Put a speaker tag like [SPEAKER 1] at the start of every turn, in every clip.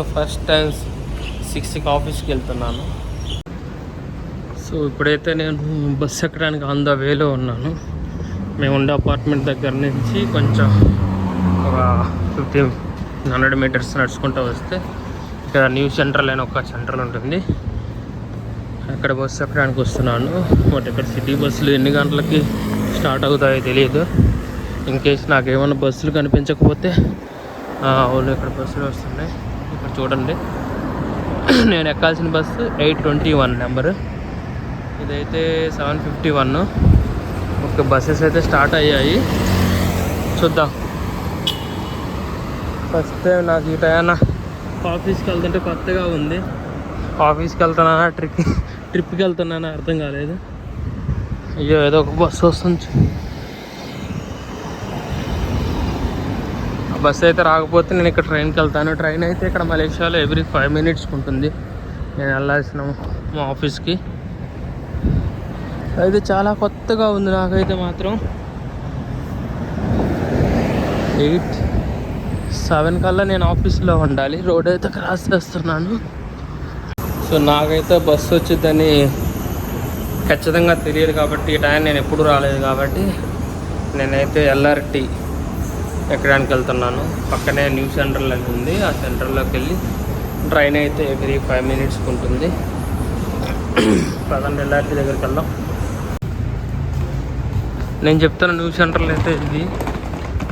[SPEAKER 1] లైఫ్లో first time సిక్స్కి ఆఫీస్కి వెళ్తున్నాను. సో ఇప్పుడైతే నేను బస్ ఎక్కడానికి ఆన్ ద వేలో ఉన్నాను. మేము ఉండే అపార్ట్మెంట్ దగ్గర నుంచి కొంచెం ఒక ఫిఫ్టీన్ హండ్రెడ్ మీటర్స్ నడుచుకుంటూ వస్తే ఇక్కడ న్యూ సెంట్రల్ అని ఒక సెంటర్ ఉంటుంది. అక్కడ బస్సు ఎక్కడానికి వస్తున్నాను. బట్ ఇక్కడ సిటీ బస్సులు ఎన్ని గంటలకి స్టార్ట్ అవుతాయో తెలియదు. ఇన్ కేస్ నాకు ఏమైనా బస్సులు కనిపించకపోతే అవును ఇక్కడ బస్సులు వస్తున్నాయి. చూడండి. నేను ఎక్కాల్సిన bus eight twenty one number. ఇదైతే సెవెన్ ఫిఫ్టీ వన్. ఒక బస్సెస్ అయితే స్టార్ట్ అయ్యాయి. చూద్దాం. ఫస్ట్ టైం నాకు ఈ టైం ఆఫీస్కి వెళ్తుంటే కొత్తగా ఉంది. ఆఫీస్కి వెళ్తున్నానా ట్రిప్ ట్రిప్కి వెళ్తున్నానా అర్థం కాలేదు. అయ్యో ఏదో ఒక బస్సు వస్తుంది. బస్సు అయితే రాకపోతే నేను ఇక్కడ ట్రైన్కి వెళ్తాను. ట్రైన్ అయితే ఇక్కడ మలేషియాలో ఎవ్రీ ఫైవ్ మినిట్స్ ఉంటుంది. నేను వెళ్ళాల్సిన మా ఆఫీస్కి అయితే చాలా కొత్తగా ఉంది నాకైతే మాత్రం. ఎయిట్ సెవెన్ కల్లా నేను ఆఫీస్లో ఉండాలి. రోడ్ అయితే క్రాస్ చేస్తున్నాను. సో నాకైతే బస్సు వచ్చిందని ఖచ్చితంగా తెలియదు కాబట్టి ఈ టైం నేను ఎప్పుడు రాలేదు కాబట్టి నేనైతే ఎల్ఆర్టీ ఎక్కడానికి వెళ్తున్నాను. పక్కనే న్యూ సెంటర్లో ఉంది. ఆ సెంటర్లోకి వెళ్ళి ట్రైన్ అయితే ఎవ్రీ ఫైవ్ మినిట్స్కి ఉంటుంది. పదండి ఎల్ఆర్టీ దగ్గరికి వెళ్దాం. నేను చెప్తున్న న్యూ సెంటర్లో అయితే ఇది.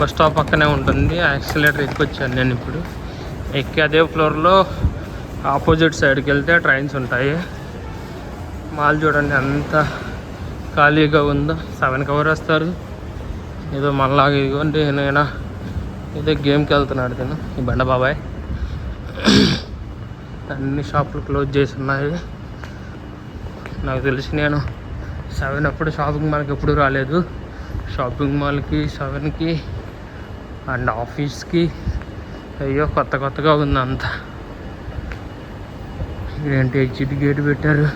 [SPEAKER 1] బస్ స్టాప్ పక్కనే ఉంటుంది. యాక్సిలేటర్ ఎక్కొచ్చాను నేను ఇప్పుడు. ఎక్కి అదే ఫ్లోర్లో ఆపోజిట్ సైడ్కి వెళ్తే ట్రైన్స్ ఉంటాయి. మాల్ చూడండి ఎంత ఖాళీగా ఉందో. సెవెన్కి ఎవరు వస్తారు. ఏదో మనలాగా ఇదిగోండి నేను ఏదో గేమ్కి వెళ్తున్నాడు తిను. ఈ బండ బాబాయ్. అన్ని షాపులు క్లోజ్ చేసి ఉన్నాయి. నాకు తెలిసి నేను సెవెన్ అప్పుడు షాపింగ్ మాల్కి ఎప్పుడు రాలేదు. షాపింగ్ మాల్కి సెవెన్కి అండ్ ఆఫీస్కి. అయ్యో కొత్త కొత్తగా ఉంది అంతా. ఏంటి ఎగ్జిట్ గేట్ పెట్టారు?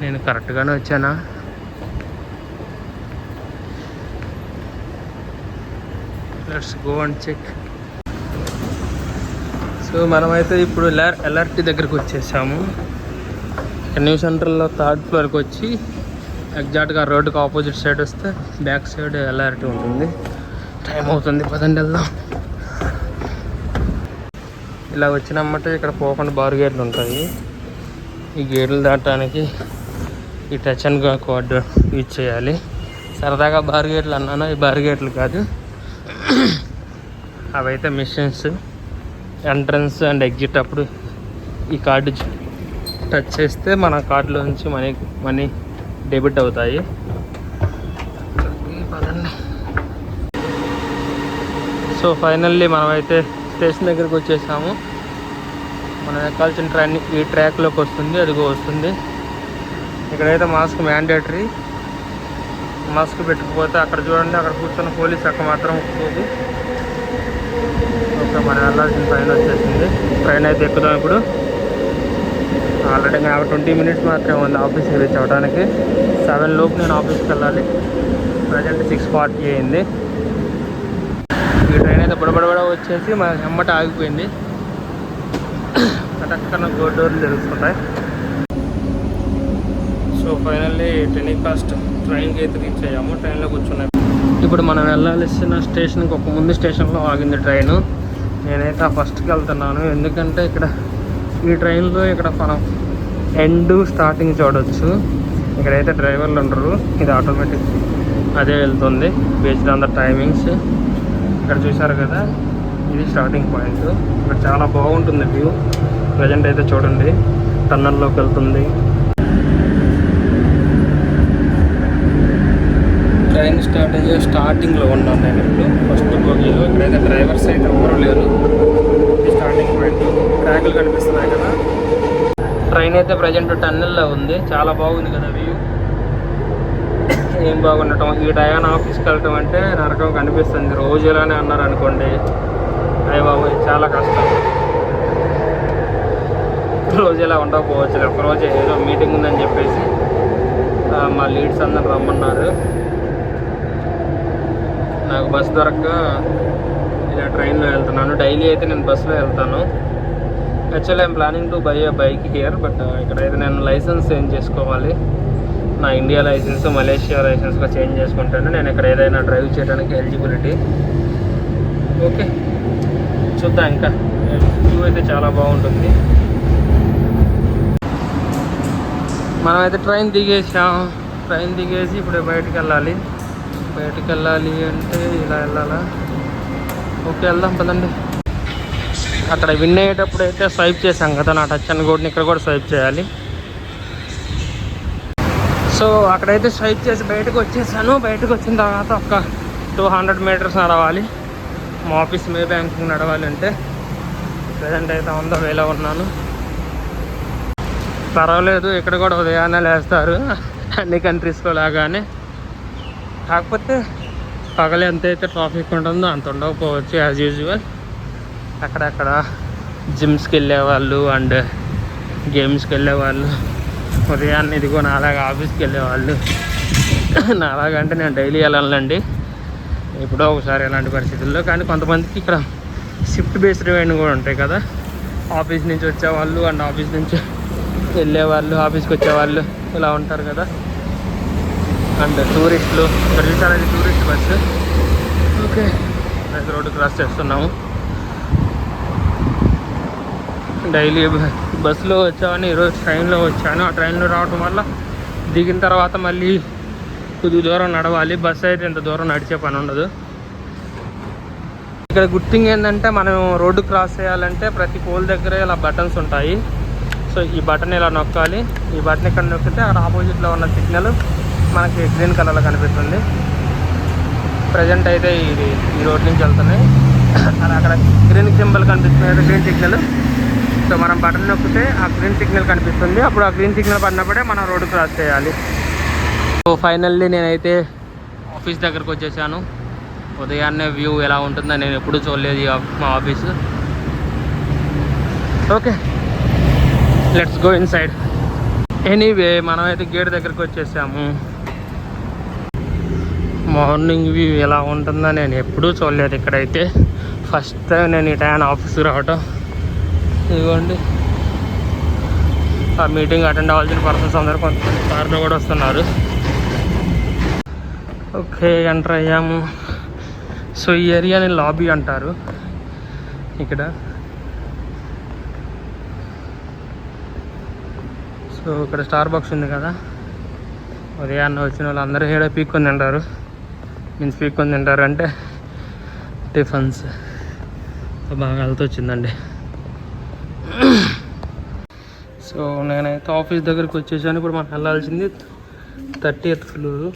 [SPEAKER 1] నేను కరెక్ట్గానే వచ్చానా? Let's go and check so మనమైతే ఇప్పుడు ఎల్ఆర్ ఎల్ఆర్టీ దగ్గరికి వచ్చేసాము. న్యూ సెంటర్లో థర్డ్ ఫ్లోర్కి వచ్చి ఎగ్జాక్ట్గా రోడ్డుకి ఆపోజిట్ సైడ్ వస్తే బ్యాక్ సైడ్ ఎల్ఆర్టీ ఉంటుంది. టైం అవుతుంది పదండి వెళ్దాం. ఇలా వచ్చినమ్మంటే ఇక్కడ పోకుండా బార్ గేట్లు ఉంటాయి. ఈ గేట్లు దాటడానికి ఈ టచ్ అండ్ కార్డు యూజ్ చేయాలి. సరదాగా బార్ గేట్లు అన్నాను? ఈ బార్ గేట్లు కాదు. అవైతే మిషన్స్ ఎంట్రన్స్ అండ్ ఎగ్జిట్ అప్పుడు ఈ కార్డు టచ్ చేస్తే మన కార్డులో నుంచి మనీ మనీ డెబిట్ అవుతాయి. సో ఫైనల్లీ మనమైతే స్టేషన్ దగ్గరికి వచ్చేసాము. మనం ఎక్కాల్సిన ట్రైన్ ఈ ట్రాక్లోకి వస్తుంది అదిగో వస్తుంది. ఇక్కడైతే మాస్క్ మ్యాండేటరీ మాస్క్ పెట్టుకుపోతే అక్కడ చూడండి అక్కడ కూర్చున్న పోలీస్ అక్క మాత్రం ఒప్పుకోదు. ఓకే మనం వెళ్ళాల్సిన ట్రైన్ వచ్చేసింది. ట్రైన్ అయితే ఎక్కుదాం ఇప్పుడు. ఆల్రెడీ నాకు ట్వంటీ మినిట్స్ మాత్రమే ఉంది ఆఫీస్కి రీచ్ అవ్వడానికి. సెవెన్ లోపు నేను ఆఫీస్కి వెళ్ళాలి. ప్రజెంట్ సిక్స్ ఫార్టీ అయింది. ఈ ట్రైన్ అయితే బుడబడబడ వచ్చేసి మన హెమ్మట ఆగిపోయింది. కటక్కన గోడ్ డోర్లు జరుగుతుంటాయి సో ఫైనల్లీ టెలికాస్ట్ ట్రైన్కి అయితే రీచ్ అయ్యాము ట్రైన్లో కూర్చున్నాం ఇప్పుడు మనం వెళ్ళాల్సిన స్టేషన్కి ఒక ముందు స్టేషన్లో ఆగింది ట్రైన్. నేనైతే ఆ ఫస్ట్కి వెళ్తున్నాను. ఎందుకంటే ఇక్కడ ఈ ట్రైన్లో ఇక్కడ మనం ఎండ్ స్టార్టింగ్ చూడవచ్చు ఇక్కడైతే డ్రైవర్లు ఉండరు. ఇది ఆటోమేటిక్ అదే వెళ్తుంది. Based on the timings. ఇక్కడ చూసారు కదా ఇది స్టార్టింగ్ పాయింట్. ఇక్కడ చాలా బాగుంటుంది వ్యూ. ప్రజెంట్ అయితే చూడండి. టన్నల్లోకి వెళ్తుంది. ట్రైన్ స్టార్ట్ అయ్యే స్టార్టింగ్లో ఉన్నాను నేను ఇప్పుడు. ఫస్ట్ బోగీలో ఇక్కడైతే డ్రైవర్స్ అయితే ఎవరు లేరు స్టార్టింగ్ పాయింట్ ట్రాకులు కనిపిస్తున్నాయి కదా. ట్రైన్ అయితే ప్రజెంట్ టన్నెల్లో ఉంది. చాలా బాగుంది కదా వ్యూ. ఏం బాగుండటం? ఈ టయాన్ ఆఫీస్కి వెళ్ళటం అంటే నరకం కనిపిస్తుంది. రోజు ఇలానే అన్నారు అనుకోండి. అయ్య బాబు చాలా కష్టం. రోజు ఇలా ఉండకపోవచ్చు. ఒకరోజు ఏదో మీటింగ్ ఉందని చెప్పేసి మా లీడ్స్ అందరు రమ్మన్నారు. నాకు బస్సు దొరక్క ఇలా ట్రైన్లో వెళ్తున్నాను. డైలీ అయితే నేను బస్సులో వెళ్తాను. Actually I'm planning to buy a bike here but ఇక్కడైతే నేను లైసెన్స్ చేంజ్ చేసుకోవాలి. నా ఇండియా లైసెన్స్ మలేషియా లైసెన్స్గా చేంజ్ చేసుకుంటాను. నేను ఇక్కడ ఏదైనా డ్రైవ్ చేయడానికి ఎలిజిబిలిటీ. ఓకే. చూద్దాం ఇంకా. వ్యూ అయితే చాలా బాగుంటుంది. మనమైతే ట్రైన్ దిగేసాం ట్రైన్ దిగేసి ఇప్పుడు బయటికి వెళ్ళాలి. బయటికి వెళ్ళాలి అంటే ఇలా వెళ్ళాలా? ఓకే వెళ్దాం పదండి. అక్కడ విన్ అయ్యేటప్పుడు అయితే స్వైప్ చేశాం కదా నా టచ్ అని కూడా ఇక్కడ కూడా స్వైప్ చేయాలి. సో అక్కడైతే స్వైప్ చేసి బయటకు వచ్చేసాను. బయటకు వచ్చిన తర్వాత ఒక టూ హండ్రెడ్ మీటర్స్ నడవాలి. మా ఆఫీస్ మే బ్యాంకింగ్ నడవాలి అంటే ప్రజెంట్ అయితే వంద వేలో ఉన్నాను. పర్వాలేదు ఇక్కడ కూడా ఉదయాన్నే లేస్తారు. అన్ని కంట్రీస్లో లాగానే. కాకపోతే పగలు ఎంతైతే ట్రాఫిక్ ఉంటుందో అంత ఉండకపోవచ్చు యాజ్ యూజువల్ అక్కడక్కడ జిమ్స్కి వెళ్ళేవాళ్ళు అండ్ గేమ్స్కి వెళ్ళేవాళ్ళు ఉదయాన్నే ఇదిగో నాలాగా ఆఫీస్కి వెళ్ళేవాళ్ళు నాలాగంటే నేను డైలీ వెళ్ళాలండి. ఎప్పుడో ఒకసారి ఇలాంటి పరిస్థితుల్లో. కానీ కొంతమందికి ఇక్కడ షిఫ్ట్ బేస్డ్ అయిన కూడా ఉంటాయి కదా. ఆఫీస్ నుంచి వచ్చేవాళ్ళు అండ్ ఆఫీస్ నుంచి వెళ్ళేవాళ్ళు ఆఫీస్కి వచ్చేవాళ్ళు ఇలా ఉంటారు కదా. అండ్ టూరిస్టులు ఇక్కడ చూసారది టూరిస్ట్ బస్సు? ఓకే. అది రోడ్డు క్రాస్ చేస్తున్నాము. డైలీ బస్సులో వచ్చామని ఈరోజు ట్రైన్లో వచ్చాను. ఆ ట్రైన్లో రావడం వల్ల దిగిన తర్వాత మళ్ళీ కొద్ది దూరం నడవాలి. బస్సు అయితే ఇంత దూరం నడిచే పని ఉండదు. ఇక్కడ గుడ్ థింగ్ ఏంటంటే మనం రోడ్డు క్రాస్ చేయాలంటే ప్రతి పోల్ దగ్గర ఇలా బటన్స్ ఉంటాయి. సో ఈ బటన్ ఇలా నొక్కాలి. ఈ బటన్ ఇక్కడ నొక్కితే అక్కడ ఆపోజిట్లో ఉన్న సిగ్నల్ మనకి గ్రీన్ కలర్లో కనిపిస్తుంది. ప్రజెంట్ అయితే ఇది ఈ రోడ్ నుంచి వెళ్తున్నాయి. అలా అక్కడ గ్రీన్ సింబల్ కనిపిస్తుంది గ్రీన్ సిగ్నల్ సో మనం బటన్ నొక్కితే ఆ గ్రీన్ సిగ్నల్ కనిపిస్తుంది. అప్పుడు ఆ గ్రీన్ సిగ్నల్ పడినప్పుడే మనం రోడ్డు క్రాస్ చేయాలి. సో ఫైనల్లీ నేనైతే ఆఫీస్ దగ్గరకు వచ్చేసాను. ఉదయాన్నే వ్యూ ఎలా ఉంటుందో నేను ఎప్పుడూ చూడలేదు మా office okay let's go inside anyway మనమైతే గేట్ దగ్గరకు వచ్చేసాము. మార్నింగ్ వ్యూ ఎలా ఉంటుందో నేను ఎప్పుడూ చూడలేదు ఇక్కడైతే. ఫస్ట్ టైం నేను ఈ టైం ఆఫీస్కి రావటం. ఇదిగోండి. ఆ మీటింగ్ అటెండ్ అవ్వాల్సిన పర్సన్స్ అందరూ కొంతమంది కార్లో కూడా వస్తున్నారు. ఓకే ఎంటర్ అయ్యాము. సో ఈ ఏరియాని లాబీ అంటారు. ఇక్కడ. సో ఇక్కడ స్టార్ బాక్స్ ఉంది కదా. ఉదయాన్నే వచ్చిన వాళ్ళు అందరూ ఇక్కడ పీక్కొని తింటారు. మీన్స్ పీక్కొని తింటారంటే టిఫన్స్. బాగా వెళ్తూ వచ్చిందండి సో నేనైతే ఆఫీస్ దగ్గరికి వచ్చేసాను. ఇప్పుడు మనం వెళ్ళాల్సింది థర్టీ ఎయిత్ ఫ్లోర్.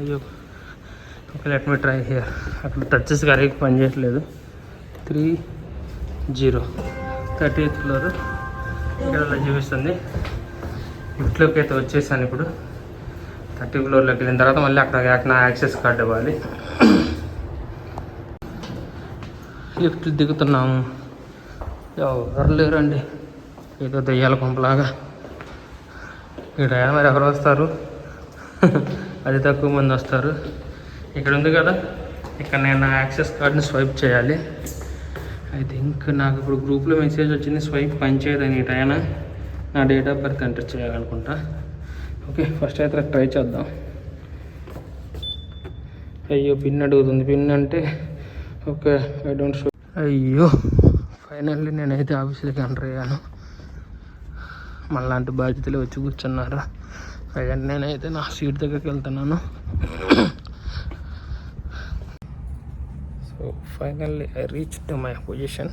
[SPEAKER 1] అయ్యో okay let me try here అక్కడ టచెస్ కరెక్ట్ పని చేయట్లేదు. Three zero. Thirty eighth floor. ఇక్కడ చూపిస్తుంది? ఇంట్లోకి అయితే వచ్చేసాను ఇప్పుడు. థర్టీ ఫ్లోర్లోకి వెళ్ళిన తర్వాత మళ్ళీ అక్కడ నా యాక్సెస్ కార్డ్ ఇవ్వాలి. లిఫ్ట్ దిగుతున్నాము. ఎవరు లేరండి? ఏదో దెయ్యాల పంపలాగా ఇక్కడ మరి ఎవరు వస్తారు? అది తక్కువ మంది వస్తారు. ఇక్కడ ఉంది కదా? ఇక్కడ నేను నా యాక్సెస్ కార్డ్ని స్వైప్ చేయాలి. ఐ థింక్ నాకు ఇప్పుడు గ్రూప్లో మెసేజ్ వచ్చింది స్వైప్ పనిచేయదని టైన నా డేట్ ఆఫ్ బర్త్ ఎంటర్ చేయాలనుకుంటా. ఓకే ఫస్ట్ అయితే ట్రై చేద్దాం. అయ్యో పిన్ అడుగుతుంది. పిన్ అంటే ఓకే ఐ డోంట్ షో అయ్యో ఫైనల్లీ నేనైతే ఆఫీస్లోకి ఎంటర్ అయ్యాను. మళ్ళాంటి బాధ్యతలు వచ్చి కూర్చున్నారు? ప్రజెంట్ నేనైతే నా సీట్ దగ్గరికి వెళ్తున్నాను. So finally I reach to my position